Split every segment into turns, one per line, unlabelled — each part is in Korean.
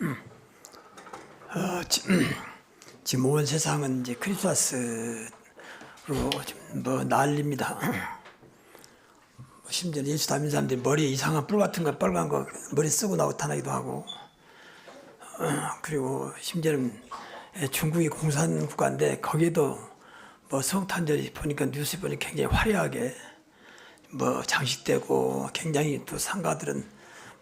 어, 지- 지금 온 세상은 이제 크리스마스로 뭐 난립니다. 뭐 심지어 예수 담는 사람들이 머리에 이상한 뿔 같은 거 빨간 거 머리 쓰고 나타나기도 하고 어, 그리고 심지어는 예, 중국이 공산 국가인데 거기에도 뭐 성탄절이 보니까 뉴스 보니 굉장히 화려하게 뭐 장식되고 굉장히 또 상가들은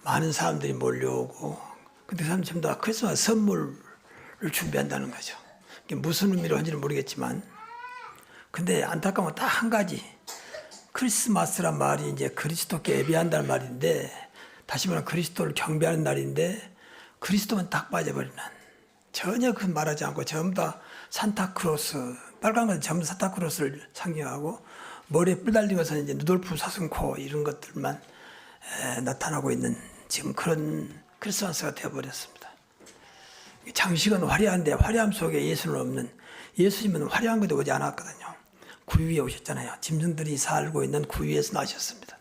많은 사람들이 몰려오고 근데 그 사람 전부 다 크리스마스 선물을 준비한다는 거죠. 무슨 의미로 한지는 모르겠지만. 근데 안타까운 건딱한 가지. 크리스마스란 말이 이제 그리스도께 예배한다는 말인데 다시 말하면 그리스도를 경배하는 날인데 그리스도만 딱 빠져버리는 전혀 그 말하지 않고 전부 다 산타크로스 빨간 건 전부 산타크로스를 상징하고 머리에 뿔 달린 것은 이제 누돌프 사슴코 이런 것들만 에, 나타나고 있는 지금 그런 크리스마스가 되어버렸습니다. 장식은 화려한데 화려함 속에 예수는 없는 예수님은 화려한 것도 오지 않았거든요. 구유에 오셨잖아요. 짐승들이 살고 있는 구유에서 나셨습니다.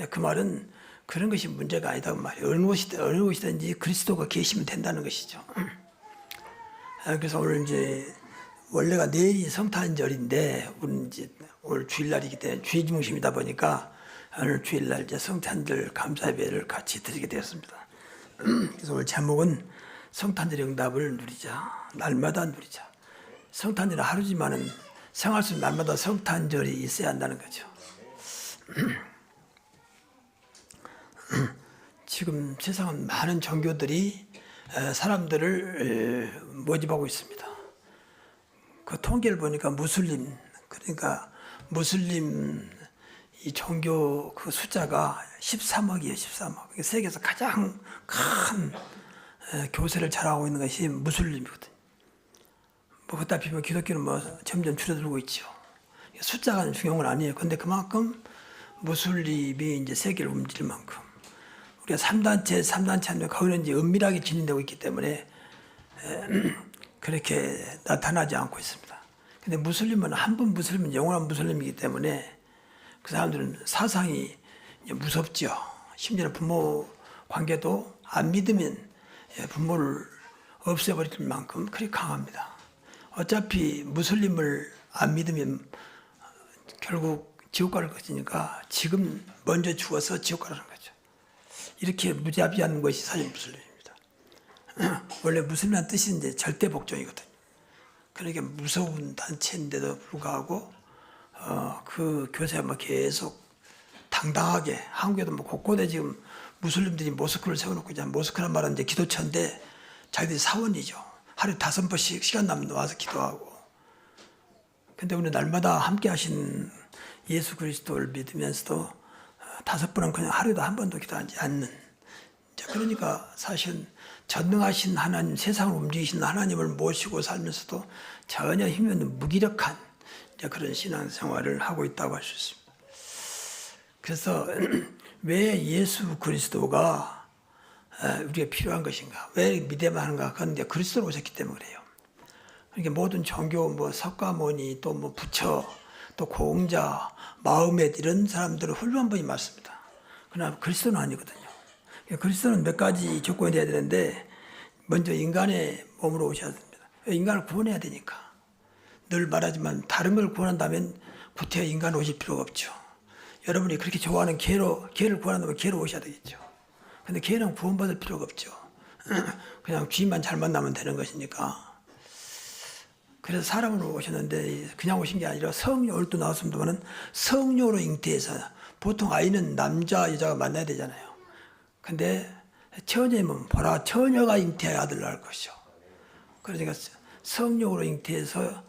예, 그 말은 그런 것이 문제가 아니다고 말이에요. 어느 곳이든 어느 곳이든지 그리스도가 계시면 된다는 것이죠. 아, 그래서 오늘 이제 원래가 내일이 성탄절인데 오늘 이제 오늘 주일날이기 때문에 주의 중심이다 보니까 오늘 주일날 이제 성탄절 감사 예배를 같이 드리게 되었습니다. 그래서 오늘 제목은 성탄절 응답을 누리자 날마다 누리자 성탄절은 하루지만은 생활 속 날마다 성탄절이 있어야 한다는 거죠. 지금 세상은 많은 종교들이 에, 사람들을 에, 모집하고 있습니다. 그 통계를 보니까 무슬림 그러니까 무슬림 이 종교 그 숫자가 13억이에요, 13억. 이게 세계에서 가장 큰 에, 교세를 잘하고 있는 것이 무슬림이거든요. 뭐 그다 비면 기독교는 뭐 점점 줄어들고 있죠. 숫자가 중요한 건 아니에요. 근데 그만큼 무슬림이 이제 세계를 움직일 만큼 우리가 3단체, 3단체 하면 거기는 이제 은밀하게 진행되고 있기 때문에 에, 그렇게 나타나지 않고 있습니다. 근데 무슬림은 한 번 무슬림은 영원한 무슬림이기 때문에 그 사람들은 사상이 무섭죠. 심지어 부모 관계도 안 믿으면 예, 부모를 없애버릴 만큼 그리 강합니다. 어차피 무슬림을 안 믿으면 결국 지옥 갈 것이니까 지금 먼저 죽어서 지옥 가라는 거죠. 이렇게 무자비한 것이 사실 무슬림입니다. 원래 무슬림한 뜻이 이제 절대 복종이거든요. 그러니까 무서운 단체인데도 불구하고 어, 그 교세가 뭐 계속 당당하게 한국에도 뭐 곳곳에 지금 무슬림들이 모스크를 세워놓고 있잖아요. 모스크란 말은 이제 기도처인데 자기들이 사원이죠. 하루에 다섯 번씩 시간 나면 와서 기도하고. 근데 우리 날마다 함께 하신 예수 그리스도를 믿으면서도 어, 다섯 번은 그냥 하루에도 한 번도 기도하지 않는. 자, 그러니까 사실 전능하신 하나님, 세상을 움직이신 하나님을 모시고 살면서도 전혀 힘이 없는 무기력한 이제 그런 신앙생활을 하고 있다고 할 수 있습니다. 그래서 왜 예수 그리스도가 어, 우리가 필요한 것인가? 왜 믿어야만 하는가? 그건 이제 그리스도로 오셨기 때문에 그래요. 그러니까 모든 종교, 뭐 석가모니, 또 뭐 부처, 또 공자, 마음의 이런 사람들은 훌륭한 분이 많습니다. 그러나 그리스도는 아니거든요. 그러니까 그리스도는 몇 가지 조건이 돼야 되는데 먼저 인간의 몸으로 오셔야 됩니다. 인간을 구원해야 되니까. 늘 말하지만 다른 걸 구원한다면 구태여 인간 오실 필요가 없죠. 여러분이 그렇게 좋아하는 개로 개를 구원한다면 개로 오셔야 되겠죠. 근데 개는 구원받을 필요가 없죠. 그냥 주인만 잘 만나면 되는 것이니까. 그래서 사람으로 오셨는데 그냥 오신 게 아니라 성녀 오늘 또 나왔습니다만은 성녀로 잉태해서 보통 아이는 남자 여자가 만나야 되잖아요. 근데 처녀면 보라 처녀가 잉태해 아들 낳을 것이죠. 그러니까 성령으로 잉태해서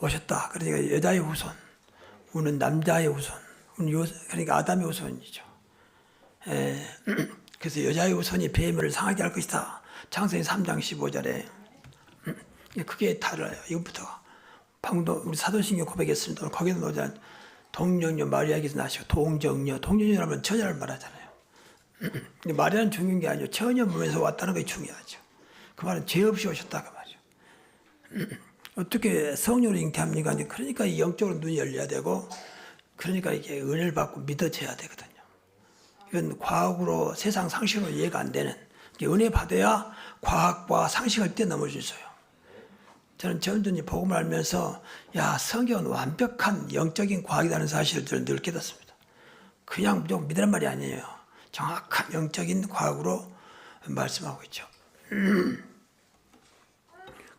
오셨다. 그러니까 여자의 후손, 우는 남자의 후손, 우는 요, 그러니까 아담의 후손이죠. 에, 그래서 여자의 후손이 뱀을 상하게 할 것이다. 창세기 3장 15절에 그게 달라요. 이것부터 방도 우리 사도신경 고백했습니다. 거기도 나오자 동정녀 마리아에게서 나시고 동정녀, 동정녀라면 처녀를 말하잖아요. 마리아는 중요한 게 아니죠. 처녀 몸에서 왔다는 것이 중요하죠. 그 말은 죄 없이 오셨다 그 말이죠. 어떻게 성령으로 잉태합니까? 그러니까 이 영적으로 눈이 열려야 되고, 그러니까 이게 은혜를 받고 믿어져야 되거든요. 이건 과학으로 세상 상식으로 이해가 안 되는 은혜 받아야 과학과 상식을 뛰어넘을 수 있어요. 저는 전전히 복음을 알면서 야 성경은 완벽한 영적인 과학이라는 사실을 늘 깨닫습니다. 그냥 무조건 믿으란 말이 아니에요. 정확한 영적인 과학으로 말씀하고 있죠.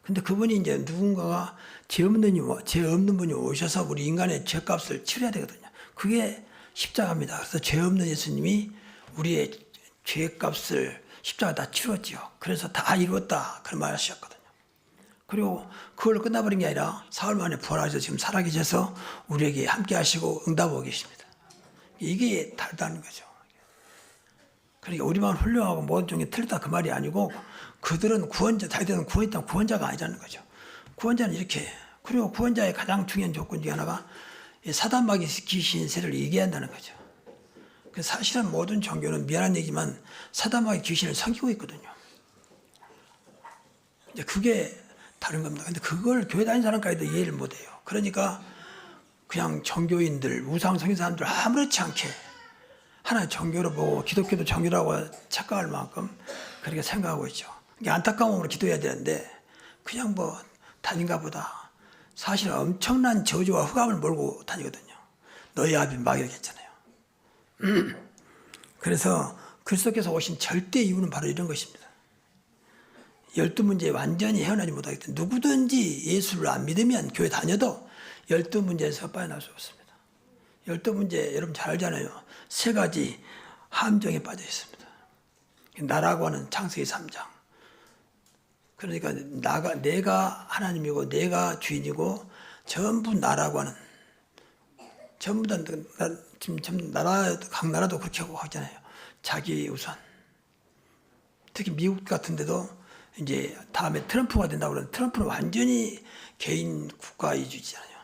근데 그분이 이제 누군가가 죄 없는, 이- 죄 없는 분이 오셔서 우리 인간의 죄값을 치러야 되거든요. 그게 십자가입니다. 그래서 죄 없는 예수님이 우리의 죄값을 십자가 다 치렀지요. 그래서 다 이루었다. 그런 말 하셨거든요. 그리고 그걸 끝나버린 게 아니라 사흘 만에 부활하셔서 지금 살아계셔서 우리에게 함께 하시고 응답하고 계십니다. 이게 다르다는 거죠. 그러니까 우리만 훌륭하고 모든 종이 틀렸다 그 말이 아니고 그들은 구원자, 자기들은 구원했다 구원자가 아니라는 거죠. 구원자는 이렇게 그리고 구원자의 가장 중요한 조건 중에 하나가 이 사단마귀 귀신 세를 이겨한다는 거죠. 그 사실은 모든 종교는 미안한 얘기지만 사단마귀 귀신을 섬기고 있거든요. 이제 그게 다른 겁니다. 근데 그걸 교회 다니는 사람까지도 이해를 못해요. 그러니까 그냥 종교인들, 우상 성인 사람들 아무렇지 않게 하나의 종교로 보고 기독교도 종교라고 착각할 만큼 그렇게 생각하고 있죠. 안타까움으로 기도해야 되는데 그냥 뭐 다닌가 보다. 사실 엄청난 저주와 흑암을 몰고 다니거든요. 너희 아비 마귀라고 했잖아요. 그래서 그리스도께서 오신 절대 이유는 바로 이런 것입니다. 열두 문제에 완전히 헤어나지 못하기 때문에 누구든지 예수를 안 믿으면 교회 다녀도 열두 문제에서 빠져나올 수 없습니다. 열두 문제 여러분 잘 알잖아요. 세 가지 함정에 빠져 있습니다. 나라고 하는 창세기 3장. 그러니까 나가 내가 하나님이고 내가 주인이고 전부 나라고 하는 전부 다 나- 지금 전 나라 각 나라도 그렇게 하고 하잖아요. 자기 우선. 특히 미국 같은 데도 이제 다음에 트럼프가 된다고 그러는 트럼프는 완전히 개인 국가 위주잖아요.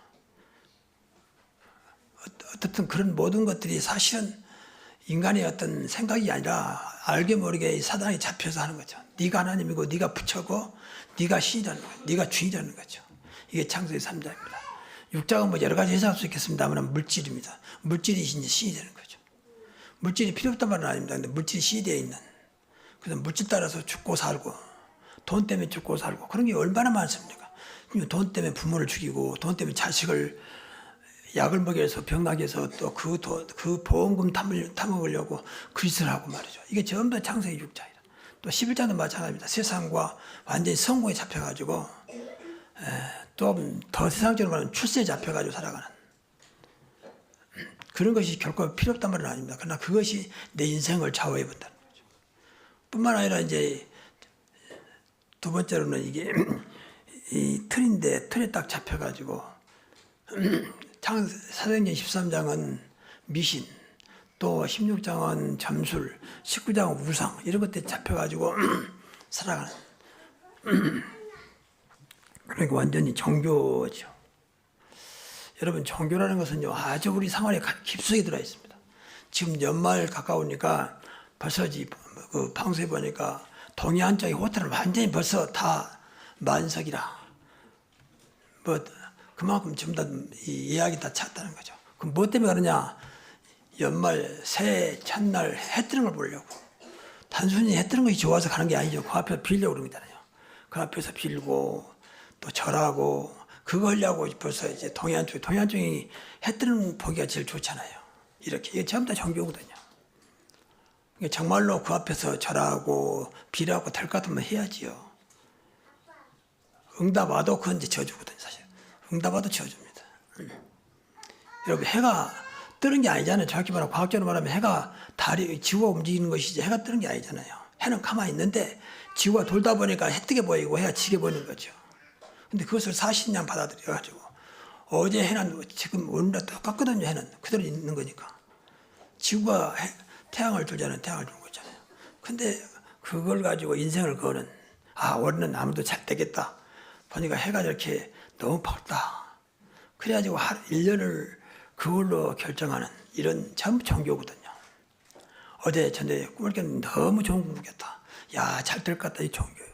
어- 어떻든 그런 모든 것들이 사실은 인간의 어떤 생각이 아니라 알게 모르게 이 사단에 잡혀서 하는 거죠. 네가 하나님이고 네가 부처고 네가 신이라는 거예요. 네가 주인이라는 거죠. 이게 창세기 3장입니다. 육장은 뭐 여러 가지 해석할 수 있겠습니다만 물질입니다. 물질이 신이 되는 거죠. 물질이 필요 없단 말은 아닙니다. 근데 물질이 신이 되어 있는 그래서 물질 따라서 죽고 살고 돈 때문에 죽고 살고 그런 게 얼마나 많습니까? 돈 때문에 부모를 죽이고 돈 때문에 자식을 약을 먹여서 병나게 해서 또 그 그 보험금 타먹으려고 그 짓을 하고 말이죠. 이게 전부 다 창세기 6장이다. 또 11장도 마찬가지입니다. 세상과 완전히 성공에 잡혀가지고 또 더 세상적으로 말하면 출세에 잡혀가지고 살아가는 그런 것이 결코 필요 없단 말은 아닙니다. 그러나 그것이 내 인생을 좌우해 본다는 거죠. 뿐만 아니라 이제 두 번째로는 이게 이 틀인데 틀에 딱 잡혀가지고 창 사도행전 13장은 미신, 또 16장은 점술, 19장은 우상 이런 것들 잡혀가지고 살아가는 그러니까 완전히 종교죠. 여러분 종교라는 것은요 아주 우리 생활에 가- 깊숙이 들어 있습니다. 지금 연말 가까우니까 벌써 그 방송에 보니까 동해 안 쪽의 호텔은 완전히 벌써 다 만석이라 뭐 그만큼 전부 다이 예약이 다 찼다는 거죠. 그럼 뭐 때문에 그러냐? 연말 새해 첫날 해 뜨는 걸 보려고. 단순히 해 뜨는 것이 좋아서 가는 게 아니죠. 그 앞에서 빌려고 거잖아요. 그 앞에서 빌고 또 절하고 그거 하려고 벌써 이제 동해안 쪽, 동해안 쪽이 해 뜨는 보기가 제일 좋잖아요. 이렇게 이게 전부 다 종교거든요. 정말로 그 앞에서 절하고 빌하고 될 것 같으면 해야지요. 응답 와도 그건 이제 저주거든요, 사실. 응답 와도 저주입니다. 음. 여러분, 해가 뜨는 게 아니잖아요. 정확히 말하면, 과학적으로 말하면 해가 달이, 지구가 움직이는 것이지 해가 뜨는 게 아니잖아요. 해는 가만히 있는데 지구가 돌다 보니까 해 뜨게 보이고 해가 지게 보이는 거죠. 근데 그것을 사실냥 받아들여 가지고 어제 해는 지금 오늘날 똑같거든요, 해는. 그대로 있는 거니까. 지구가 해- 태양을 들자는 태양을 들고 있잖아요. 근데 그걸 가지고 인생을 거는 아 올해는 아무도 잘 되겠다. 보니까 해가 이렇게 너무 밝다. 그래가지고 하루 1년을 그걸로 결정하는 이런 전부 종교거든요. 어제 전에 꿈을 깼는데 너무 좋은 꿈을 깼다. 야, 잘 될 것 같다, 이 종교요.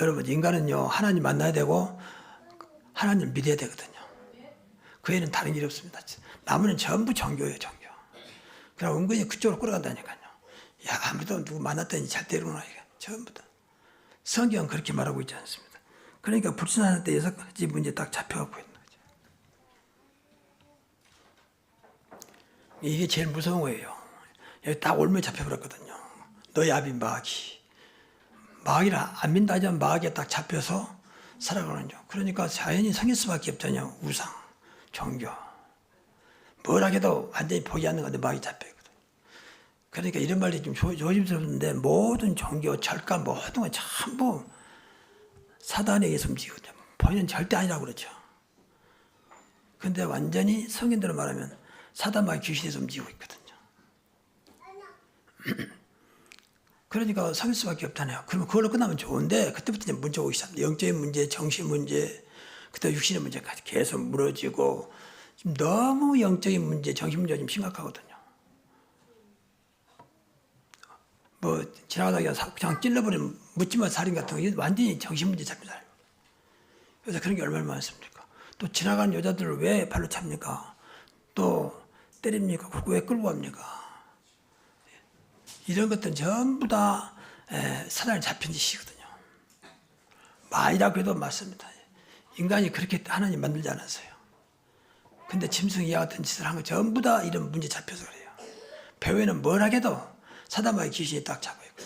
여러분, 인간은요, 하나님 만나야 되고, 하나님 믿어야 되거든요. 그 애는 다른 일이 없습니다. 나머지는 전부 종교예요, 종교. 그냥 은근히 그쪽으로 끌어간다니까요. 야 아무도 누구 만났더니 잘 때리구나 이게 전부 다 성경 은 그렇게 말하고 있지 않습니다. 그러니까 불신하는 때 여섯 가지 문제 딱 잡혀갖고 있는 거죠. 이게 제일 무서운 거예요. 여기 딱 올면 잡혀버렸거든요. 너희 아비 마귀. 마귀라 안 민다 하지만 마귀에 딱 잡혀서 살아가는 죠. 그러니까 자연히 생길 수밖에 없잖아요. 우상, 종교. 뭘 하게도 완전히 포기하는 건데 마귀 잡혀있거든. 그러니까 이런 말이 좀 조- 조심스럽는데 모든 종교, 절가 모든 건 전부 사단에 의해서 움직이거든요. 본인은 절대 아니라고 그러죠. 근데 완전히 성인들로 말하면 사단 마귀 귀신에서 움직이고 있거든요. 그러니까 사귈 수밖에 없잖아요. 그러면 그걸로 끝나면 좋은데 그때부터 이제 문제 오기 시작합니다. 영적인 문제, 정신 문제, 그때 육신의 문제까지 계속 무너지고 지금 너무 영적인 문제, 정신 문제가 좀 심각하거든요. 뭐 지나가다가 사- 그냥 찔러버리면 묻지마 살인 같은 거 완전히 정신 문제 잡힌 사람. 그래서 그런 게 얼마나 많습니까? 또 지나가는 여자들을 왜 발로 찹니까? 또 때립니까? 그리고 왜 끌고 갑니까? 이런 것들은 전부 다 에, 사단에 잡힌 짓이거든요. 말이라고 해도 맞습니다. 인간이 그렇게 하나님 만들지 않았어요. 근데 짐승 이 와 같은 짓을 한 거 전부 다 이런 문제 잡혀서 그래요. 배후에는 뭘 하게도 사단마의 귀신이 딱 있고.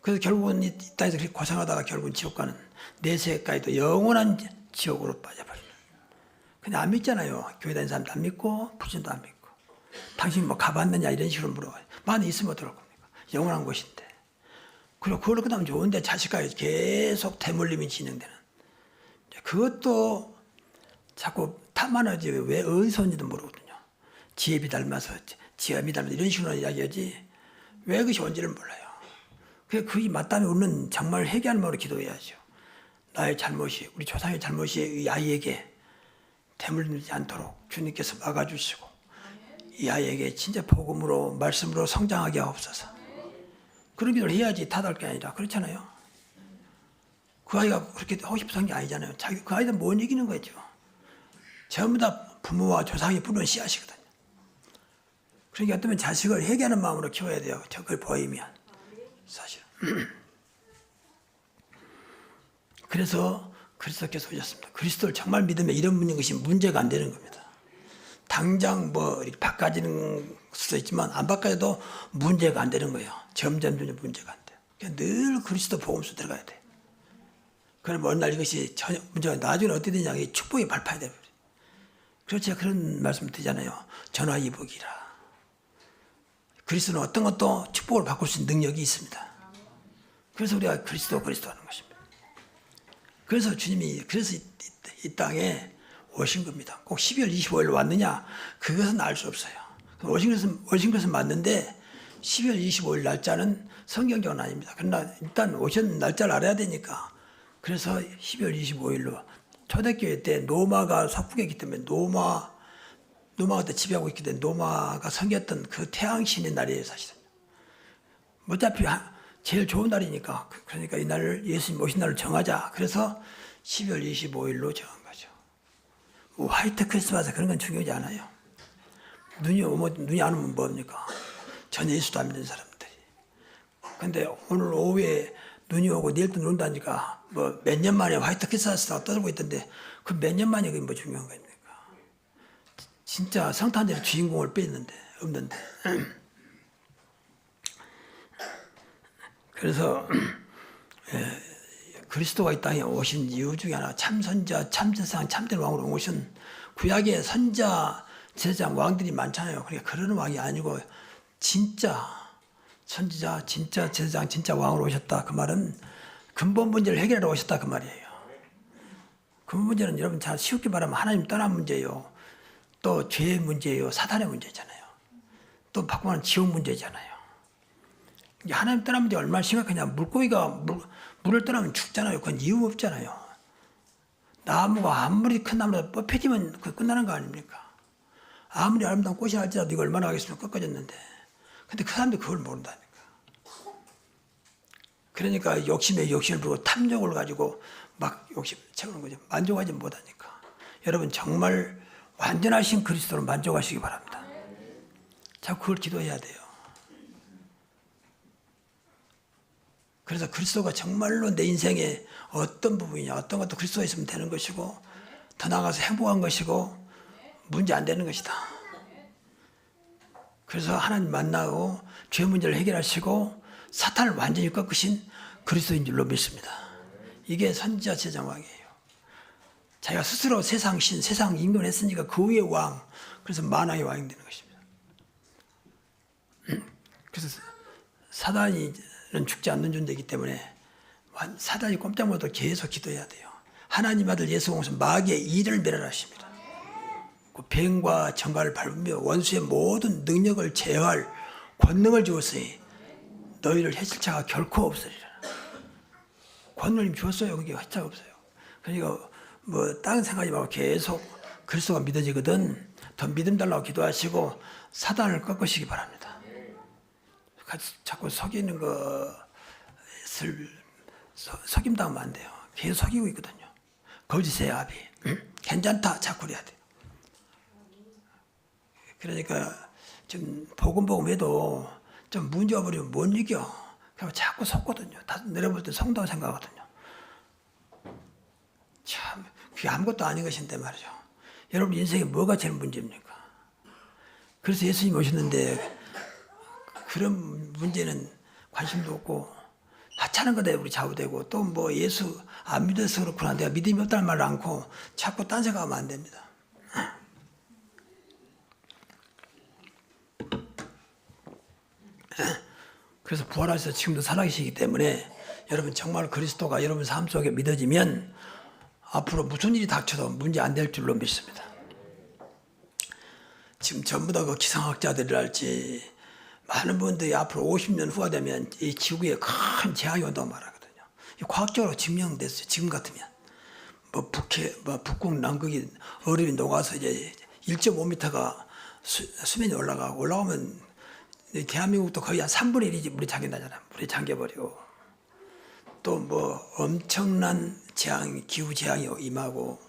그래서 결국은 이 땅에서 그렇게 고생하다가 결국은 지옥 가는 내세까지도 영원한 지옥으로 빠져버려요. 근데 안 믿잖아요. 교회 다니는 사람도 안 믿고 불신도 안 믿고. 당신 뭐 가봤느냐 이런 식으로 물어봐요. 많이 있으면 어떨 겁니까? 영원한 곳인데. 그리고 그걸로 끝나면 좋은데 자식까지 계속 대물림이 진행되는. 그것도 자꾸 탐만하지 왜 어디서 온지도 모르거든요. 지혜비 닮아서 닮아서 이런 식으로 이야기하지 왜 그것이 온지를 몰라요. 그 그게 맞다면 우리는 정말 회개하는 마음으로 기도해야죠. 나의 잘못이 우리 조상의 잘못이 이 아이에게 대물리지 않도록 주님께서 막아주시고 이 아이에게 진짜 복음으로 말씀으로 성장하게 하옵소서. 그런 기도를 해야지 타달 게 아니라 그렇잖아요. 그 아이가 그렇게 하고 한게 아니잖아요. 자기 그 아이는 못 이기는 거죠. 전부 다 부모와 조상이 뿌린 씨앗이거든요. 그러니까 어쩌면 자식을 회개하는 마음으로 키워야 돼요. 저걸 보이면 사실. 그래서 그리스도께서 오셨습니다. 그리스도를 정말 믿으면 이런 분인 것이 문제가 안 되는 겁니다. 당장 뭐 바꿔지는 수도 있지만 안 바꿔도 문제가 안 되는 거예요. 점점 점점 문제가 안 돼요. 그러니까 늘 그리스도 복음서 들어가야 돼. 그럼 어느 날 이것이 전혀 문제가 나중에 어떻게 되냐 이 축복이 발파야 돼. 제가 그런 말씀 드리잖아요. 전화이복이라. 그리스도는 어떤 것도 축복을 바꿀 수 있는 능력이 있습니다. 그래서 우리가 그리스도 그리스도 하는 것입니다. 그래서 주님이 그래서 이, 이- 이 땅에 오신 겁니다. 꼭 12월 25일 왔느냐 그것은 알 수 없어요. 오신 것은 오신 것은 맞는데 12월 25일 날짜는 성경적은 아닙니다. 그러나 일단 오신 날짜를 알아야 되니까 그래서 12월 25일로 초대교회 때 노마가 있기 때문에 노마 노마가 때 지배하고 있기 때문에 노마가 섬겼던 그 태양신의 날이에요 사실은. 어차피 하- 제일 좋은 날이니까 그- 그러니까 이 날을 예수님 오신 날을 정하자. 그래서 12월 25일로 정한 거죠. 뭐 화이트 크리스마스 그런 건 중요하지 않아요. 눈이 오면 눈이 안 오면 뭡니까? 전 예수도 안 믿는 사람들이. 근데 오늘 오후에 눈이 오고 내일 또눈 온다니까 뭐 몇 년 만에 화이트 크리스마스가 떠들고 있던데 그 몇 년 만에 그게 뭐 중요한 겁니까? 진짜 성탄절의 주인공을 뺐는데 없는데. 그래서 예, 그리스도가 이 땅에 오신 이유 중에 하나 참선자, 참세상, 참된 왕으로 오신 구약의 선자, 제장 왕들이 많잖아요. 그러니까 그런 왕이 아니고 진짜 선지자, 진짜 제장, 진짜 왕으로 오셨다. 그 말은 근본 문제를 해결하러 오셨다 그 말이에요. 근본 문제는 여러분 잘 쉽게 말하면 하나님 떠난 문제예요. 또 죄의 문제예요. 사단의 문제잖아요. 또 바꾸면 지옥 문제잖아요. 하나님 문제 얼마나 심각하냐. 물고기가 물, 물을 떠나면 죽잖아요. 그건 이유 없잖아요. 나무가 아무리 큰 나무라도 뽑혀지면 그 끝나는 거 아닙니까? 아무리 아름다운 꽃이 할지라도 이거 얼마나 하겠으면 꺾어졌는데. 근데 그 사람들이 그걸 모른다니까. 그러니까 욕심에 욕심을 부르고 탐욕을 가지고 막 욕심 채우는 거죠. 만족하지 못하니까. 여러분 정말 완전하신 그리스도로 만족하시기 바랍니다. 자, 그걸 기도해야 돼요. 그래서 그리스도가 정말로 내 인생의 어떤 부분이냐, 어떤 것도 그리스도가 있으면 되는 것이고, 더 나아가서 행복한 것이고, 문제 안 되는 것이다. 그래서 하나님 만나고, 죄 문제를 해결하시고, 사탄을 완전히 꺾으신 그리스도인 줄로 믿습니다. 이게 선지자 제자왕이에요. 자기가 스스로 세상 신, 세상 임금을 했으니까 그 위의 왕, 그래서 만왕의 왕이 되는 것입니다. 음, 그래서 사단이는 죽지 않는 존재이기 때문에 완- 사단이 꼼짝 못하고 계속 기도해야 돼요. 하나님 아들 예수 공서 마귀의 일을 멸하십니다. 그 뱀과 정갈을 밟으며 원수의 모든 능력을 제어할 권능을 주었으니 너희를 해칠 자가 결코 없으리라. 권능을 주었어요. 그게 해자가 없어요. 그러니까 뭐 다른 생각하지 말고 계속 그리스도가 믿어지거든 더 믿음 달라고 기도하시고 사단을 꺾으시기 바랍니다. 자꾸 속이는 것을 서- 속임 당하면 안 돼요. 계속 속이고 있거든요. 거짓의 아비. 괜찮다. 자꾸 그래야 돼요. 그러니까 좀 복음복음 해도 좀 문제 없으면 못 이겨. 그래서 자꾸 속거든요. 다 내려볼 때 성도가 생각하거든요. 참, 그게 아무것도 아닌 것인데 말이죠. 여러분 인생에 뭐가 제일 문제입니까? 그래서 예수님 오셨는데 그런 문제는 관심도 없고 하찮은 것에 우리 좌우되고 또 뭐 예수 안 믿어서 그렇구나 내가 믿음이 없다는 말을 않고 자꾸 딴 생각하면 안 됩니다. 그래서 부활하셔서 지금도 살아계시기 때문에 여러분 정말 그리스도가 여러분 삶 속에 믿어지면 앞으로 무슨 일이 닥쳐도 문제 안 될 줄로 믿습니다. 지금 전부 다 그 기상학자들이랄지 많은 분들이 앞으로 50년 후가 되면 이 지구에 큰 재앙이 온다고 말하거든요. 이 과학적으로 증명됐어요. 지금 같으면 뭐 북해, 뭐 북극 남극이 얼음이 녹아서 이제 1.5m가 수, 수면이 올라가고 올라오면 이 대한민국도 거의 한 3분의 1이 물이 잠긴다잖아요. 물이 잠겨버리고 또 뭐 엄청난 재앙, 기후 재앙이 임하고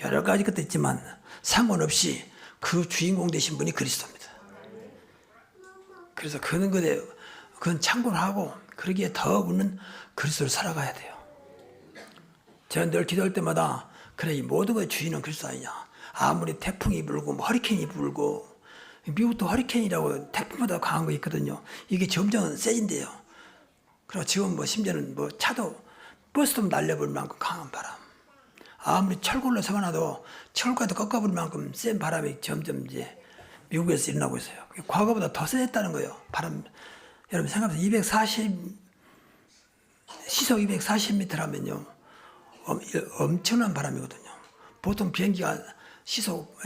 여러 가지 것도 있지만 상관없이 그 주인공 되신 분이 그리스도입니다. 그래서 그런 것에 그건 참고를 하고 그러기에 더 우리는 그리스도를 살아가야 돼요. 제가 늘 기도할 때마다 그래 이 모든 것의 주인은 그리스도 아니냐. 아무리 태풍이 불고 뭐 허리케인이 불고 미국도 허리케인이라고 태풍보다 강한 거 있거든요. 이게 점점 세진대요. 그리고 지금 뭐 심지어는 뭐 차도 버스도 날려버릴 만큼 강한 바람. 아무리 철골로 세워놔도 철과도 꺾어버릴 만큼 센 바람이 점점 이제 미국에서 일어나고 있어요. 과거보다 더 세졌다는 거예요. 바람 여러분 생각해보세요. 240 시속 240m라면요. 엄, 엄청난 바람이거든요. 보통 비행기가 시속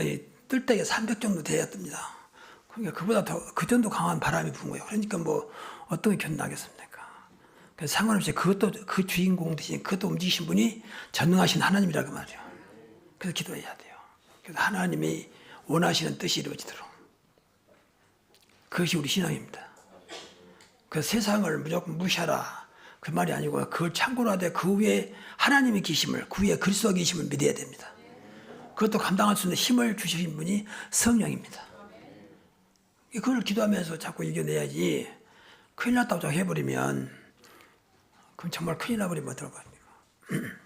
뜰 때가 300 정도 돼야 뜹니다. 그러니까 그보다 더 그 정도 강한 바람이 부는 거예요. 그러니까 뭐 어떻게 견나겠습니까? 그래서 상관없이 그것도 그 주인공 대신 그것도 움직이신 분이 전능하신 하나님이라고 말이에요. 그래서 기도해야 돼요. 그래서 하나님이 원하시는 뜻이 이루어지도록 그것이 우리 신앙입니다. 그 세상을 무조건 무시하라 그 말이 아니고 그걸 참고로 하되 그 위에 하나님의 계심을 그 위에 그리스도의 계심을 믿어야 됩니다. 그것도 감당할 수 있는 힘을 주신 분이 성령입니다. 그걸 기도하면서 자꾸 이겨내야지 큰일 났다고 해버리면 그럼 정말 큰일 나버리면 어떡합니까?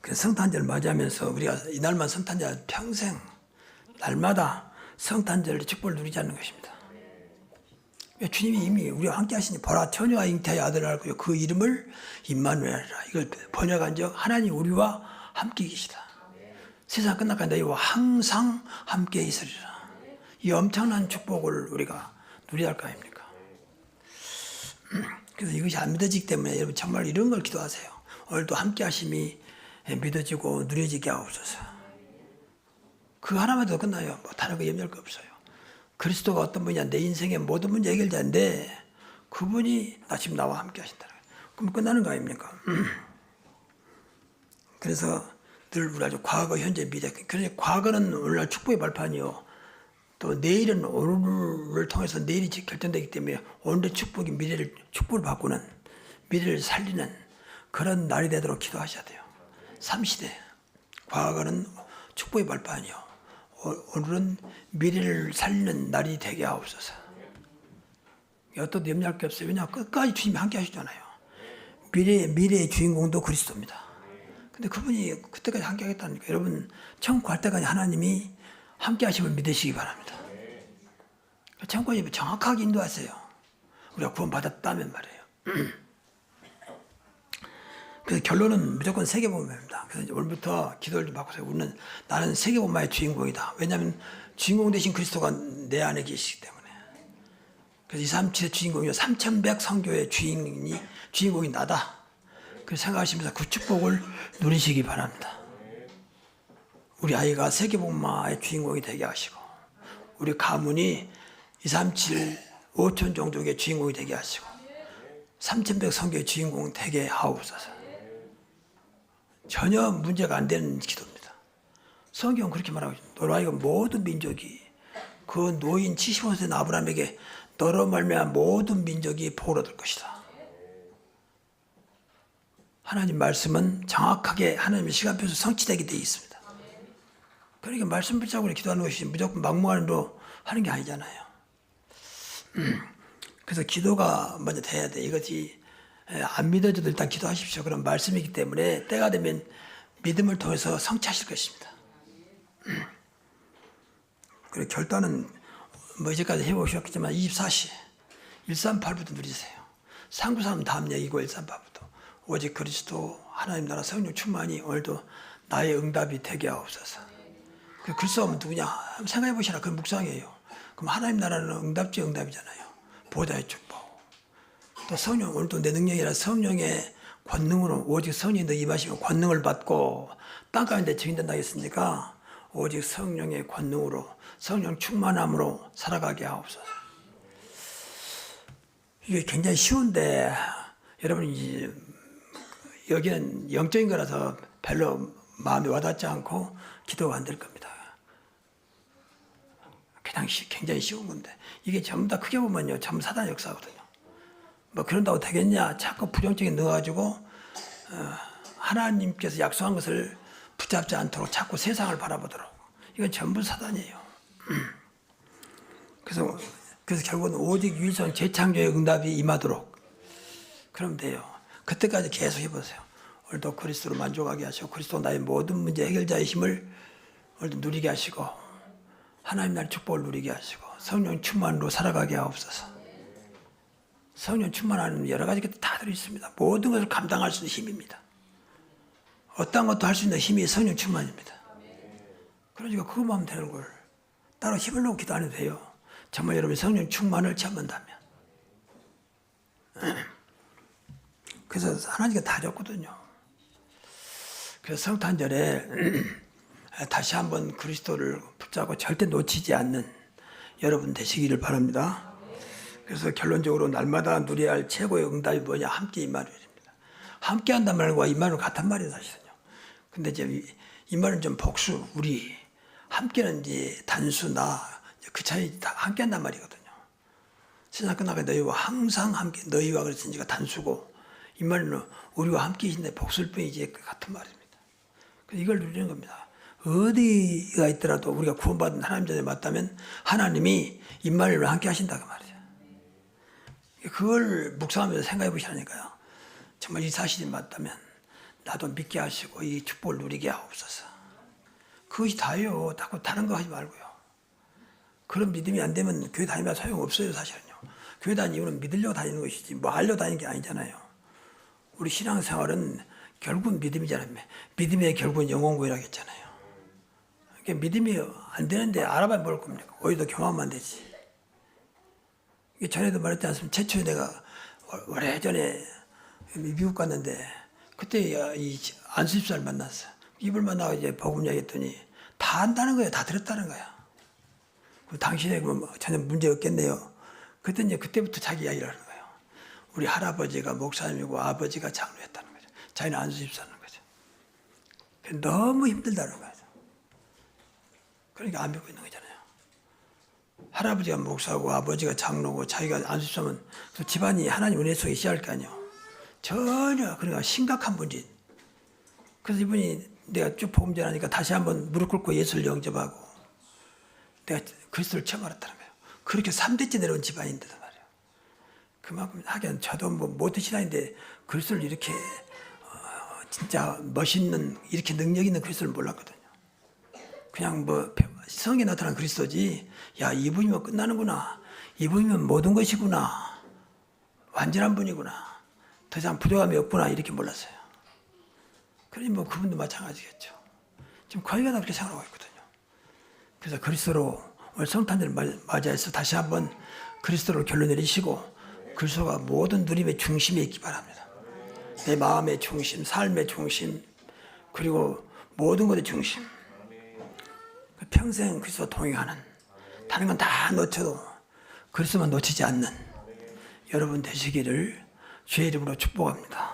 그 성탄절 맞이하면서 우리가 이날만 성탄절 평생 날마다 성탄절 축복을 누리지 않는 것입니다. 왜 주님이 이미 우리와 함께 하시니 보라 처녀와 잉태의 아들을 알고요 그 이름을 임마누엘이라 이걸 번역한 적 하나님 우리와 함께 계시다. 세상 끝나까지 너희와 항상 함께 있으리라. 이 엄청난 축복을 우리가 누려야 할 거 아닙니까? 그래서 이것이 안 믿어지기 때문에 여러분 정말 이런 걸 기도하세요. 오늘도 함께 하심이 믿어지고 누려지게 하옵소서. 그 하나만 더 끝나요. 뭐 다른 거 염려할 거 없어요. 그리스도가 어떤 분이냐 내 인생의 모든 문제 해결자인데 그분이 나 지금 나와 함께 하신다. 그럼 끝나는 거 아닙니까? 그래서 늘 우리 아주 과거, 현재, 미래. 그러니 과거는 오늘날 축복의 발판이요. 또 내일은 오늘을 통해서 내일이 결정되기 때문에 오늘의 축복이 미래를 축복을 바꾸는 미래를 살리는 그런 날이 되도록 기도하셔야 돼요. 삼시대 과거는 축복의 발판이요. 오- 오늘은 미래를 살리는 날이 되게 하옵소서. 어떤 염려할 게 없어요. 왜냐 끝까지 주님이 함께 하시잖아요. 미래 미래의 주인공도 그리스도입니다. 근데 그분이 그때까지 함께 하겠다니까 여러분 천국 갈 때까지 하나님이 함께 하심을 믿으시기 바랍니다. 천국에 정확하게 인도하세요. 우리가 구원 받았다면 말이에요. 그래서 결론은 무조건 세계복음입니다. 그래서 오늘부터 기도를 좀 바꾸세요. 우리는 나는 세계복음의 주인공이다. 왜냐하면 주인공 대신 그리스도가 내 안에 계시기 때문에. 그래서 237의 주인공이 3100 성교의 주인이 주인공이 나다. 그 생각하시면서 그 축복을 누리시기 바랍니다. 우리 아이가 세계복음화의 주인공이 되게 하시고 우리 가문이 237 5천 종족의 주인공이 되게 하시고 3100 성교의 주인공 되게 하옵소서. 전혀 문제가 안 되는 기도입니다. 성경은 그렇게 말하고 하여금 모든 민족이 그 노인 75세 아브라함에게 너로 말미암아 모든 민족이 복을 얻을 것이다. 하나님 말씀은 정확하게 하나님의 시간표에서 성취되게 되어 있습니다. 그러니까 말씀 붙잡고 기도하는 것이 무조건 막무가내로 하는 게 아니잖아요. 음, 그래서 기도가 먼저 돼야 돼. 이것이 에, 안 믿어져도 일단 기도하십시오. 그런 말씀이기 때문에 때가 되면 믿음을 통해서 성취하실 것입니다. 음. 그리고 결단은 뭐 이제까지 해오셨겠지만 24시 138부터 누리세요. 상구사는 다음 얘기고 138부터 오직 그리스도 하나님 나라 성령 충만이 오늘도 나의 응답이 되게 하옵소서. 그 글싸움은 누구냐? 생각해 보시라. 그 묵상이에요. 그럼 하나님 나라는 응답지 응답이잖아요. 보좌의 축복. 또 성령 오늘도 내 능력이 아니라 성령의 권능으로 오직 성령이 너 임하시면 권능을 받고 땅 가운데 증인된다 했으니까 오직 성령의 권능으로 성령 충만함으로 살아가게 하옵소서. 이게 굉장히 쉬운데 여러분 이 여기는 영적인 거라서 별로 마음에 와닿지 않고 기도가 안 될 겁니다. 그냥 쉬- 굉장히 쉬운 건데 이게 전부 다 크게 보면요 전부 사단 역사거든요. 뭐 그런다고 되겠냐? 자꾸 부정적인 넣어가지고 어, 하나님께서 약속한 것을 붙잡지 않도록 자꾸 세상을 바라보도록 이건 전부 사단이에요. 그래서 그래서 결국은 오직 유일성 재창조의 응답이 임하도록 그러면 돼요. 그때까지 계속 해보세요. 오늘도 그리스도로 만족하게 하시고 그리스도 나의 모든 문제 해결자의 힘을 오늘도 누리게 하시고 하나님 나라의 축복을 누리게 하시고 성령 충만으로 살아가게 하옵소서. 성령 충만하는 여러 가지 것들 다 들어있습니다. 모든 것을 감당할 수 있는 힘입니다. 어떤 것도 할 수 있는 힘이 성령 충만입니다. 그러니까 그것만 하면 되는 걸 따로 힘을 놓고 기도 안 해도 돼요. 정말 여러분이 성령 충만을 체험한다면. 그래서 하나님께 다 줬거든요. 그래서 성탄절에 다시 한번 그리스도를 붙잡고 절대 놓치지 않는 여러분 되시기를 바랍니다. 그래서 결론적으로 날마다 누려야 할 최고의 응답이 뭐냐? 함께 임마누엘입니다. 함께 한단 말과 임마누엘 같은 말이에요, 사실은요. 근데 이제 이- 이 말은 좀 복수, 우리 함께는 이제 단수, 나, 이제 그 차이 다 함께 한단 말이거든요. 세상 끝나가 너희와 항상 함께, 너희와 그랬으니까 단수고, 이 말은 우리와 함께 계신데 복수일 뿐이지 그 같은 말입니다. 이걸 누리는 겁니다. 어디가 있더라도 우리가 구원받은 하나님 자녀에 맞다면 하나님이 임마누엘과 함께 하신다고 말이죠. 그걸 묵상하면서 생각해 보시라니까요. 정말 이 사실이 맞다면 나도 믿게 하시고 이 축복을 누리게 하옵소서. 그것이 다예요. 자꾸 다른 거 하지 말고요. 그런 믿음이 안 되면 교회 다니면 소용없어요, 사실은요. 교회 다니는 믿으려고 다니는 것이지 뭐 하려고 다니는 게 아니잖아요. 우리 신앙생활은 결국은 믿음이잖아요. 믿음의 결국은 영혼구이라고 했잖아요. 믿음이 안 되는데 알아봐야 뭘 겁니까? 오히려 더 경험하면 되지. 전에도 말했지 않습니까? 최초에 내가 오래전에 미국 갔는데 그때 이 안수집사를 만났어. 입을 만나고 이제 복음 이야기했더니 다 안다는 거야. 다 들었다는 거야. 그럼 당신의 그 전혀 문제 없겠네요. 그때 이제 그때부터 자기 이야기를 하는 거예요. 우리 할아버지가 목사님이고 아버지가 장로였다는 거죠. 자기는 안수집사는 거죠. 너무 힘들다는 거죠. 그러니까 안 믿고 있는 거잖아요. 할아버지가 목사고 아버지가 장로고 자기가 안수집사면 그 집안이 하나님 은혜 속에 있어야 할거 아니에요. 전혀 그러니까 심각한 문제. 그래서 이분이 내가 쭉 복음 전하니까 다시 한번 무릎 꿇고 예수를 영접하고 내가 그리스도를 처음 알았다는 거예요. 그렇게 3대째 내려온 집안인데도 말이에요. 그만큼 하긴 저도 뭐 모태 신앙인데 그리스도를 이렇게 어, 진짜 멋있는 이렇게 능력 있는 그리스도를 몰랐거든요. 그냥 뭐 성에 나타난 그리스도지. 야 이분이면 끝나는구나. 이분이면 모든 것이구나. 완전한 분이구나. 더 이상 부족함이 없구나 이렇게 몰랐어요. 그러니 뭐 그분도 마찬가지겠죠. 지금 다 그렇게 생각하고 있거든요. 그래서 그리스도로 오늘 성탄절을 맞- 맞이해서 다시 한번 그리스도로 결론 내리시고 그리스도가 모든 누림의 중심에 있기 바랍니다. 내 마음의 중심, 삶의 중심, 그리고 모든 것의 중심. 평생 그리스도 동행하는 다른 건 다 놓쳐도 그리스도만 놓치지 않는 여러분 되시기를 주의 이름으로 축복합니다.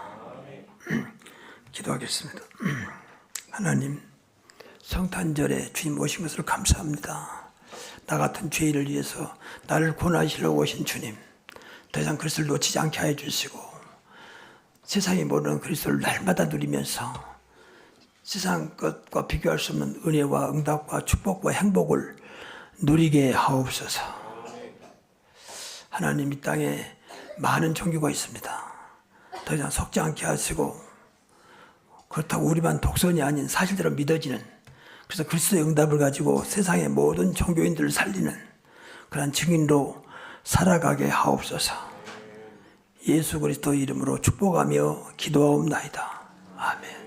기도하겠습니다. 하나님 성탄절에 주님 오신 것을 감사합니다. 나 같은 죄인을 위해서 나를 구원하시려고 오신 주님 더 이상 그리스도를 놓치지 않게 하여 주시고 세상이 모르는 그리스도를 날마다 누리면서 세상 것과 비교할 수 없는 은혜와 응답과 축복과 행복을 누리게 하옵소서. 하나님 이 땅에 많은 종교가 있습니다. 더 이상 속지 않게 하시고 그렇다고 우리만 독선이 아닌 사실대로 믿어지는 그래서 그리스도의 응답을 가지고 세상의 모든 종교인들을 살리는 그런 증인으로 살아가게 하옵소서. 예수 그리스도 이름으로 축복하며 기도하옵나이다. 아멘.